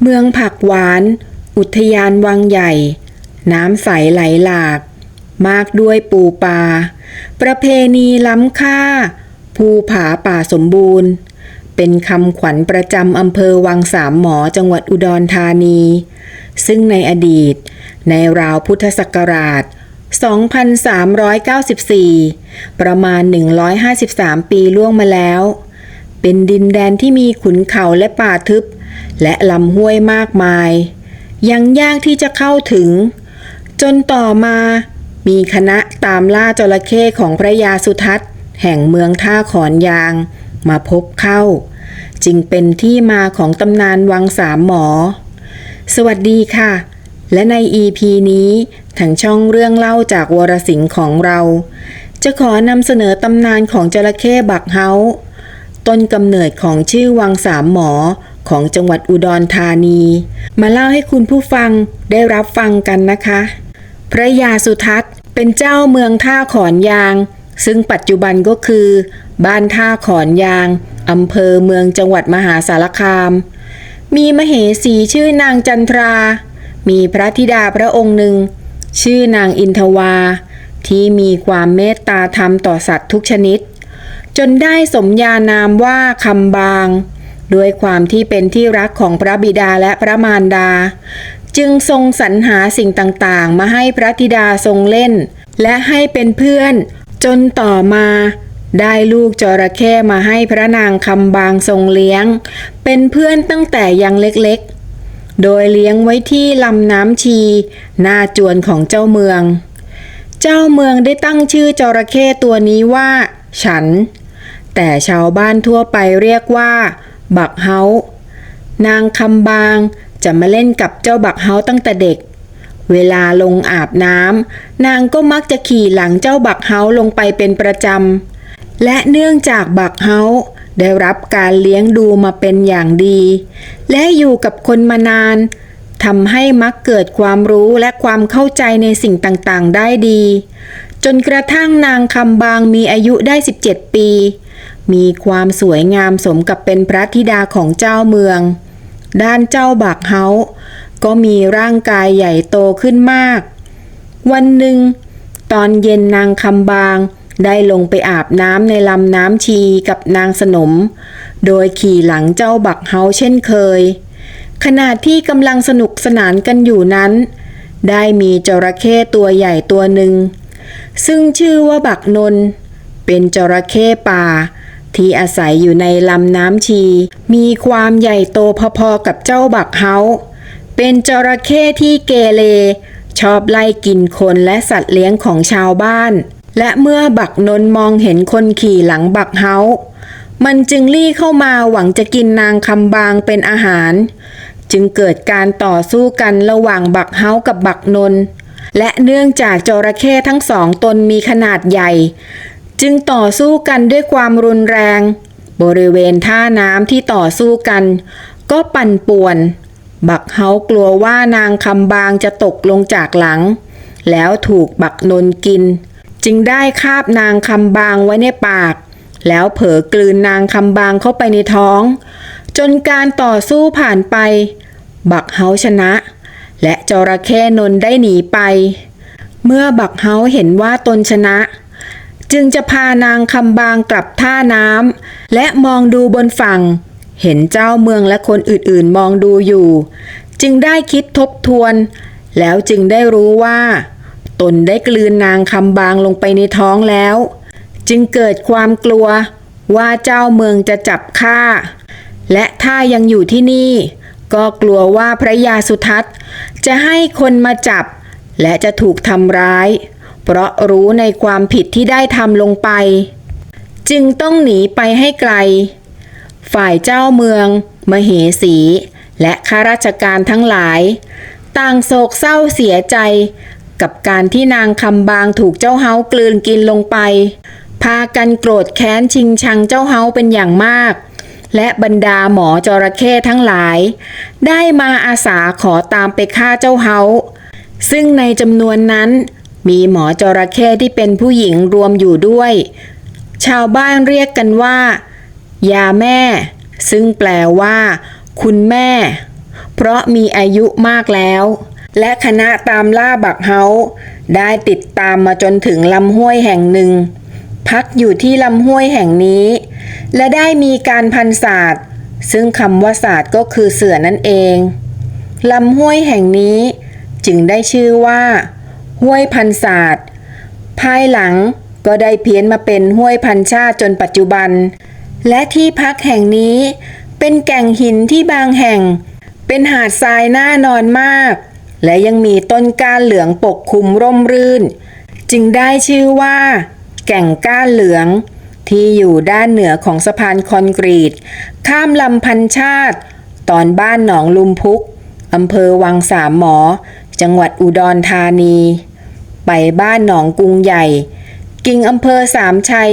เมืองผักหวาน อุทยานวังใหญ่ น้ำใสไหลหลาก มากด้วยปูปลา ประเพณีล้ำค่า ภูผาป่าสมบูรณ์ เป็นคำขวัญประจำอำเภอวังสามหมอจังหวัดอุดรธานี ซึ่งในอดีต ในราวพุทธศักราช 2394 ประมาณ 153 ปีล่วงมาแล้ว เป็นดินแดนที่มีขุนเขาและป่าทึบ และลำห้วยมากมาย ยังยากที่จะเข้าถึง จนต่อมามีคณะตามล่าจระเข้ของพระยาสุทัศน์ แห่งเมืองท่าขอนยาง มาพบเข้า จึงเป็นที่มาของตำนานวังสามหมอ สวัสดีค่ะ และใน EP นี้ทางช่องเรื่องเล่าจากวรสิงห์ของเรา จะขอนำเสนอตำนานของจระเข้บักเฮาต้นกำเนิดของชื่อวังสามหมอ ของจังหวัดอุดรธานี มาเล่าให้คุณผู้ฟังได้รับฟังกันนะคะ พระยาสุทัศน์เป็นเจ้าเมืองท่าขอนยาง ซึ่งปัจจุบันก็คือ บ้านท่าขอนยางอำเภอเมืองจังหวัดมหาสารคาม มีมเหสีชื่อนางจันทรา มีพระธิดาพระองค์หนึ่ง ชื่อนางอินทวา ที่มีความเมตตาธรรมต่อสัตว์ทุกชนิดจนได้สมญานามว่าคำบาง ด้วยความที่เป็นที่รักของพระบิดาและพระมารดา จึงทรงสรรหาสิ่งต่างๆ มาให้พระธิดาทรงเล่น และให้เป็นเพื่อน จนต่อมาได้ลูกจระเข้มาให้พระนางคำบางทรงเลี้ยง เป็นเพื่อนตั้งแต่ยังเล็กๆ โดยเลี้ยงไว้ที่ลำน้ำชี หน้าจวนของเจ้าเมือง เจ้าเมืองได้ตั้งชื่อจระเข้ตัวนี้ว่า ฉัน แต่ชาวบ้านทั่วไปเรียกว่า บักเฮานางคำบางจะมาเล่นกับเจ้าบักเฮาตั้งแต่เด็ก เวลาลงอาบน้ำนางก็มักจะขี่หลังเจ้าบักเฮาลงไปเป็นประจำ และเนื่องจากบักเฮาได้รับการเลี้ยงดูมาเป็นอย่างดี และอยู่กับคนมานานทำให้มักเกิดความรู้และความเข้าใจในสิ่งต่างๆ ได้ดี จนกระทั่งนางคำบางมีอายุได้ 17 ปี มีความสวยงามสมกับเป็นพระธิดาของเจ้าเมือง ด้านเจ้าบักเฮาก็มีร่างกายใหญ่โตขึ้นมาก วันหนึ่ง ตอนเย็นนางคำบาง ได้ลงไปอาบน้ำในลำน้ำชีกับนางสนม โดยขี่หลังเจ้าบักเฮาเช่นเคย ขณะที่กำลังสนุกสนานกันอยู่นั้น ได้มีจระเข้ตัวใหญ่ตัวหนึ่ง ซึ่งชื่อว่าบักนน เป็นจระเข้ป่า ที่อาศัยอยู่ในลำน้ำชี มีความใหญ่โตพอๆกับเจ้าบักเฮาเป็นจระเข้ที่เกเร ชอบไล่กินคนและสัตว์เลี้ยงของชาวบ้าน และเมื่อบักนนมองเห็นคนขี่หลังบักเฮามันจึงลี่เข้ามาหวังจะกินนางคำบางเป็นอาหาร จึงเกิดการต่อสู้กันระหว่างบักเฮากับบักนนและเนื่องจากจระเข้ทั้งสองตนมีขนาดใหญ่ จึงต่อสู้กันด้วยความรุนแรง บริเวณท่าน้ำที่ต่อสู้กัน ก็ปั่นป่วน บักเฮากลัวว่านางคำบางจะตกลงจากหลัง แล้วถูกบักนนกิน จึงได้คาบนางคำบางไว้ในปาก แล้วเผลอกลืนนางคำบางเข้าไปในท้อง จนการต่อสู้ผ่านไป บักเฮาชนะ และจระเข้นนได้หนีไป เมื่อบักเฮาเห็นว่าตนชนะ จึงจะพานางคำบางกลับท่าน้ำและมองดูบนฝั่ง เห็นเจ้าเมืองและคนอื่นๆมองดูอยู่ จึงได้คิดทบทวน แล้วจึงได้รู้ว่า ตนได้กลืนนางคำบางลงไปในท้องแล้ว จึงเกิดความกลัวว่าเจ้าเมืองจะจับฆ่า และถ้ายังอยู่ที่นี่ ก็กลัวว่าพระยาสุทัศน์ จะให้คนมาจับ และจะถูกทำร้าย เพราะรู้ในความผิดที่ได้ทำลงไป จึงต้องหนีไปให้ไกล ฝ่ายเจ้าเมือง มเหสี และข้าราชการทั้งหลาย ต่างโศกเศร้าเสียใจ กับการที่นางคำบางถูกเจ้าเฮากลืนกินลงไป พากันโกรธแค้นชิงชังเจ้าเฮาเป็นอย่างมากและบรรดาหมอจระเข้ทั้งหลาย ได้มาอาสาขอตามไปฆ่าเจ้าเฮา ซึ่งในจำนวนนั้น มีหมอจระเข้ที่เป็นผู้หญิงรวมอยู่ด้วย ชาวบ้านเรียกกันว่า ยาแม่ ซึ่งแปลว่า คุณแม่ เพราะมีอายุมากแล้ว และคณะตามล่าบักเฮาได้ติดตามมาจนถึงลำห้วยแห่งหนึ่ง พักอยู่ที่ลำห้วยแห่งนี้ และได้มีการพันศาสตร์ ซึ่งคำว่าศาสตร์ก็คือเสือนั่นเองลำห้วยแห่งนี้ จึงได้ชื่อว่า ห้วยพันศาสตร์ ภายหลังก็ได้เพี้ยนมาเป็นห้วยพันชาติจนปัจจุบัน และที่พักแห่งนี้ เป็นแก่งหินที่บางแห่ง เป็นหาดทรายน่านอนมาก และยังมีต้นก้านเหลืองปกคลุมร่มรื่น จึงได้ชื่อว่า แก่งก้านเหลือง ที่อยู่ด้านเหนือของสะพานคอนกรีต ข้ามลำพันชาติ ตอนบ้านหนองลุมพุกอำเภอวังสามหมอ จังหวัดอุดรธานี ไปบ้านหนองกุงใหญ่ กิ่งอำเภอสามชัย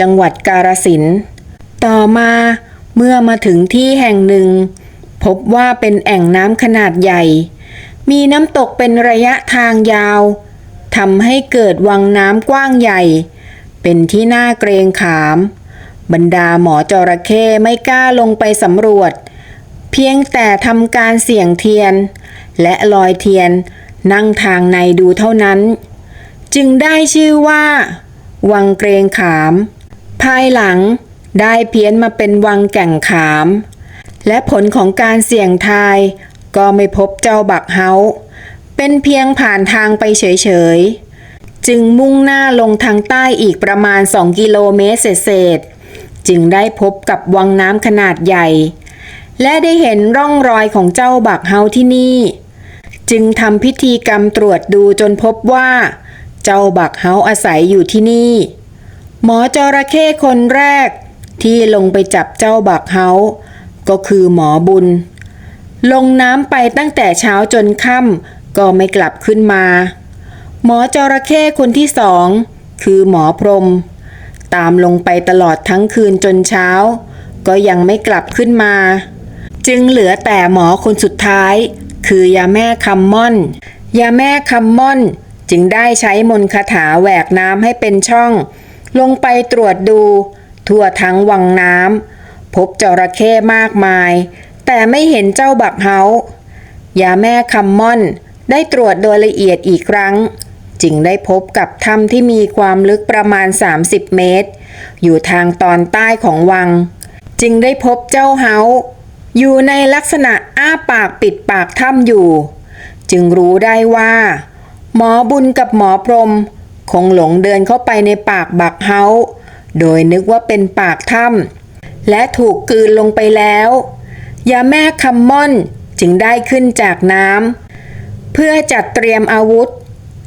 จังหวัดกาฬสินต่อมาเมื่อมาถึงที่แห่งหนึ่ง พบว่าเป็นแอ่งน้ำขนาดใหญ่ มีน้ำตกเป็นระยะทางยาวทำให้เกิดวังน้ำกว้างใหญ่ เป็นที่น่าเกรงขาม บรรดาหมอจระเข้ไม่กล้าลงไปสำรวจ เพียงแต่ทำการเสี่ยงเทียน และลอยเทียน นั่งทางในดูเท่านั้น จึงได้ชื่อว่า วังเกรงขาม ภายหลังได้เพี้ยนมาเป็นวังแก่งขาม และผลของการเสี่ยงทายก็ไม่พบเจ้าบักเฮาเป็นเพียงผ่านทางไปเฉยๆ จึงมุ่งหน้าลงทางใต้อีกประมาณ 2 กิโลเมตรเศษๆจึงได้พบกับวังน้ำขนาดใหญ่ และได้เห็นร่องรอยของเจ้าบักเฮาที่นี่ จึงทำพิธีกรรมตรวจดูจนพบว่า เจ้าบักเฮาอาศัยอยู่ที่นี่ หมอจระเข้คนแรก ที่ลงไปจับเจ้าบักเฮาก็คือหมอบุญ ลงน้ำไปตั้งแต่เช้าจนค่ำก็ไม่กลับขึ้นมา หมอจระเข้คนที่สองคือหมอพรม ตามลงไปตลอดทั้งคืนจนเช้า ก็ยังไม่กลับขึ้นมา จึงเหลือแต่หมอคนสุดท้าย คือยาแม่คำม่อน ยาแม่คำม่อน จึงได้ใช้มนคาถาแหวกน้ำให้เป็นช่อง ลงไปตรวจดู ทั่วทั้งวังน้ำพบจระเข้มากมาย แต่ไม่เห็นเจ้าบักเฮายาแม่คำม่อน ได้ตรวจโดยละเอียดอีกครั้ง จึงได้พบกับถ้ำที่มีความลึกประมาณ 30 เมตร อยู่ทางตอนใต้ของวัง จึงได้พบเจ้าเฮา อยู่ในลักษณะอ้าปากปิดปากถ้ำอยู่ จึงรู้ได้ว่า หมอบุญกับหมอพรม คงหลงเดินเข้าไปในปากบักเฮาโดยนึกว่าเป็นปากถ้ำและถูกกืนลงไปแล้วยาแม่คำม่อนจึงได้ขึ้นจากน้ำเพื่อจัดเตรียมอาวุธ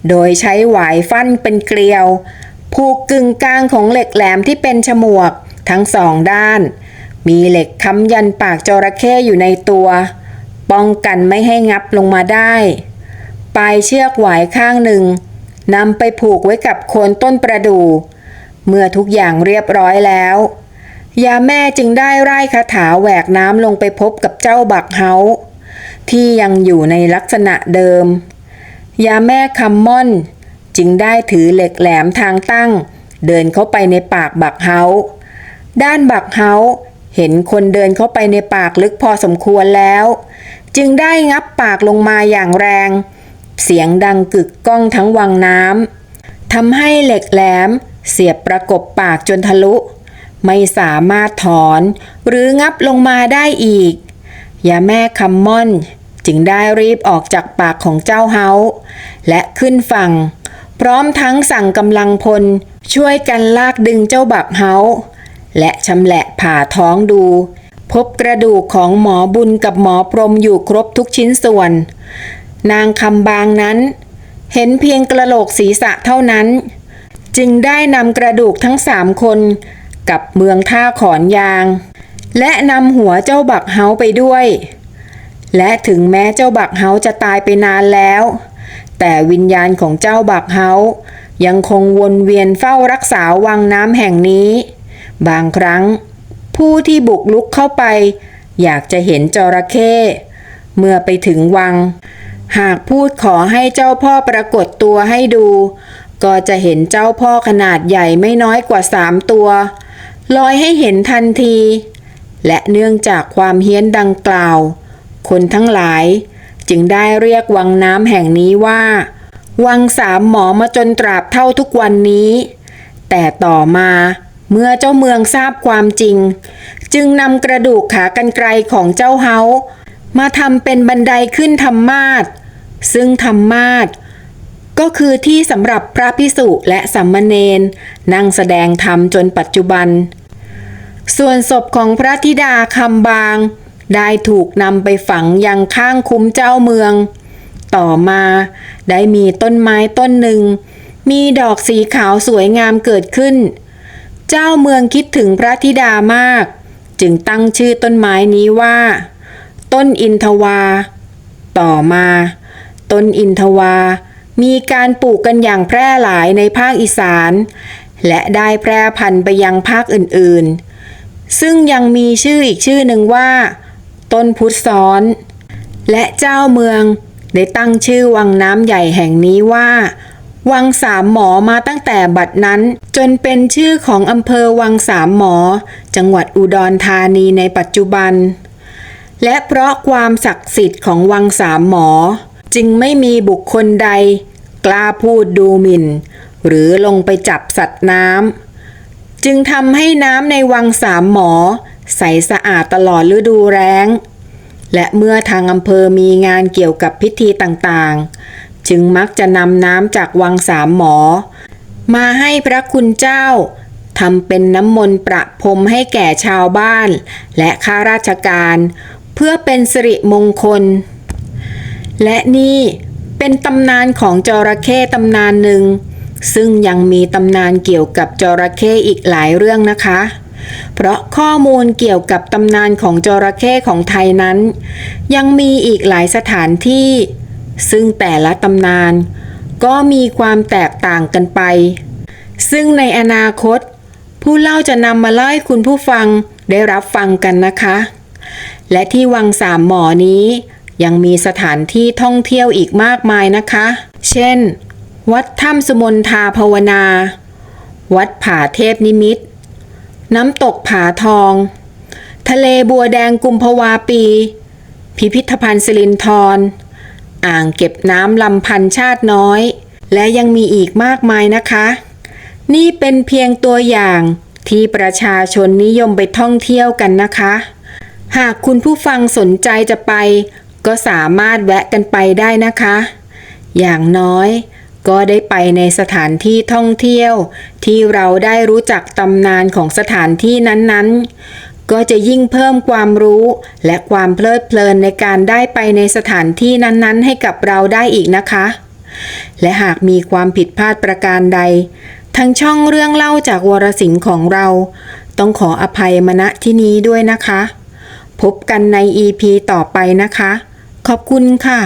โดยใช้หวายฟันเป็นเกลียว ผูกกึ่งกลางของเหล็กแหลมที่เป็นฉมวกทั้งสองด้าน มีเหล็กค้ำยันปากจระเข้อยู่ในตัว ป้องกันไม่ให้งับลงมาได้ ปลายเชือกหวายข้างหนึ่งนำไปผูกไว้กับโคนต้นประดู่ เมื่อทุกอย่างเรียบร้อยแล้ว ยาแม่จึงได้ไล่คาถาแหวกน้ำลงไปพบกับเจ้าบักเฮาที่ยังอยู่ในลักษณะเดิม ยาแม่คำม่อน จึงได้ถือเหล็กแหลมทางตั้ง เดินเข้าไปในปากบักเฮาด้านบักเฮา เห็นคนเดินเข้าไปในปากลึกพอสมควรแล้ว จึงได้งับปากลงมาอย่างแรง เสียงดังกึกก้องทั้งวังน้ำทำให้เหล็กแหลม เสียบประกบปากจนทะลุ ไม่สามารถถอนหรืองับลงมาได้อีกยาแม่คำม่อน จึงได้รีบออกจากปากของเจ้าเฮาและขึ้นฝั่ง พร้อมทั้งสั่งกำลังพลช่วยกันลากดึงเจ้าบักเฮา และชำแหละผ่าท้องดู พบกระดูกของหมอบุญกับหมอพรหมอยู่ครบทุกชิ้นส่วน นางคำบางนั้น เห็นเพียงกระโหลกศีรษะเท่านั้น จึงได้นำกระดูกทั้งสามคนกับเมืองท่าขอนยาง และนำหัวเจ้าบักเฮาไปด้วย และถึงแม้เจ้าบักเฮาจะตายไปนานแล้ว แต่วิญญาณของเจ้าบักเฮายังคงวนเวียนเฝ้ารักษาวังน้ำแห่งนี้ บางครั้ง ผู้ที่บุกลุกเข้าไป อยากจะเห็นจระเข้ เมื่อไปถึงวัง หากพูดขอให้เจ้าพ่อปรากฏตัวให้ดู ก็จะเห็นเจ้าพ่อขนาดใหญ่ไม่น้อยกว่าสามตัวลอยให้เห็นทันที และเนื่องจากความเฮี้ยนดังกล่าว คนทั้งหลายจึงได้เรียกวังน้ำแห่งนี้ว่า วังสามหมอมาจนตราบเท่าทุกวันนี้ แต่ต่อมา เมื่อเจ้าเมืองทราบความจริง จึงนำกระดูกขากรรไกรของเจ้าเฮามาทำเป็นบันไดขึ้นธรรมาสซึ่งธรรมาสก็คือที่สำหรับพระพิสุและสัมมเนนนั่งแสดงธรรมจนปัจจุบัน ส่วนศพของพระธิดาคำบาง ได้ถูกนำไปฝังยังข้างคุ้มเจ้าเมือง ต่อมาได้มีต้นไม้ต้นหนึ่ง มีดอกสีขาวสวยงามเกิดขึ้น เจ้าเมืองคิดถึงพระธิดามาก จึงตั้งชื่อต้นไม้นี้ว่า ต้นอินทวา ต่อมา ต้นอินทวา มีการปลูกกันอย่างแพร่หลายในภาคอีสาน และได้แพร่พันธุ์ไปยังภาคอื่นๆ ซึ่งยังมีชื่ออีกชื่อหนึ่งว่า ต้นพุทธซ้อน และเจ้าเมืองได้ตั้งชื่อวังน้ำใหญ่แห่งนี้ว่า วังสามหมอมาตั้งแต่บัดนั้น จนเป็นชื่อของอำเภอวังสามหมอ จังหวัดอุดรธานีในปัจจุบัน และเพราะความศักดิ์สิทธิ์ของวังสามหมอ จึงไม่มีบุคคลใด กล้าพูดดูหมิ่น หรือลงไปจับสัตว์น้ำจึงทำให้น้ำในวังสามหมอ ใสสะอาดตลอดฤดูแล้งและเมื่อทางอำเภอมีงานเกี่ยวกับพิธีต่างๆ จึงมักจะนำน้ำจากวังสามหมอ มาให้พระคุณเจ้าทำเป็นน้ำมนต์ประพรมให้แก่ชาวบ้าน และข้าราชการ เพื่อเป็นสิริมงคล และนี่เป็นตำนานของจระเข้ตำนานหนึ่ง ซึ่งยังมีตำนานเกี่ยวกับจระเข้อีกหลายเรื่องนะคะ เพราะข้อมูลเกี่ยวกับตำนานของจระเข้ของไทยนั้น ยังมีอีกหลายสถานที่ ซึ่งแต่ละตำนานก็มีความแตกต่างกันไป ซึ่งในอนาคต ผู้เล่าจะนำมาเล่าให้คุณผู้ฟังได้รับฟังกันนะคะ และที่วังสามหมอนี้ ยังมีสถานที่ท่องเที่ยวอีกมากมายนะคะ เช่น วัดถ้ำสมนทาภาวนา วัดผาเทพนิมิต น้ำตกผาทอง ทะเลบัวแดงกุมภาวาปี พิพิธภัณฑ์สิรินธร อ่างเก็บน้ำลำพันชาติน้อย และยังมีอีกมากมายนะคะ นี่เป็นเพียงตัวอย่างที่ประชาชนนิยมไปท่องเที่ยวกันนะคะ หากคุณผู้ฟังสนใจจะไป ก็สามารถแวะกันไปได้นะคะ อย่างน้อยก็ได้ไปในสถานที่ท่องเที่ยว ที่เราได้รู้จักตำนานของสถานที่นั้นๆ ก็จะยิ่งเพิ่มความรู้และความเพลิดเพลินในการได้ไปในสถานที่นั้นๆ ให้กับเราได้อีกนะคะ และหากมีความผิดพลาดประการใดทางช่องเรื่องเล่าจากวรสิงห์ของเรา ต้องขออภัยมาณที่นี้ด้วยนะคะ พบกันใน EP ต่อไปนะคะ ขอบคุณค่ะ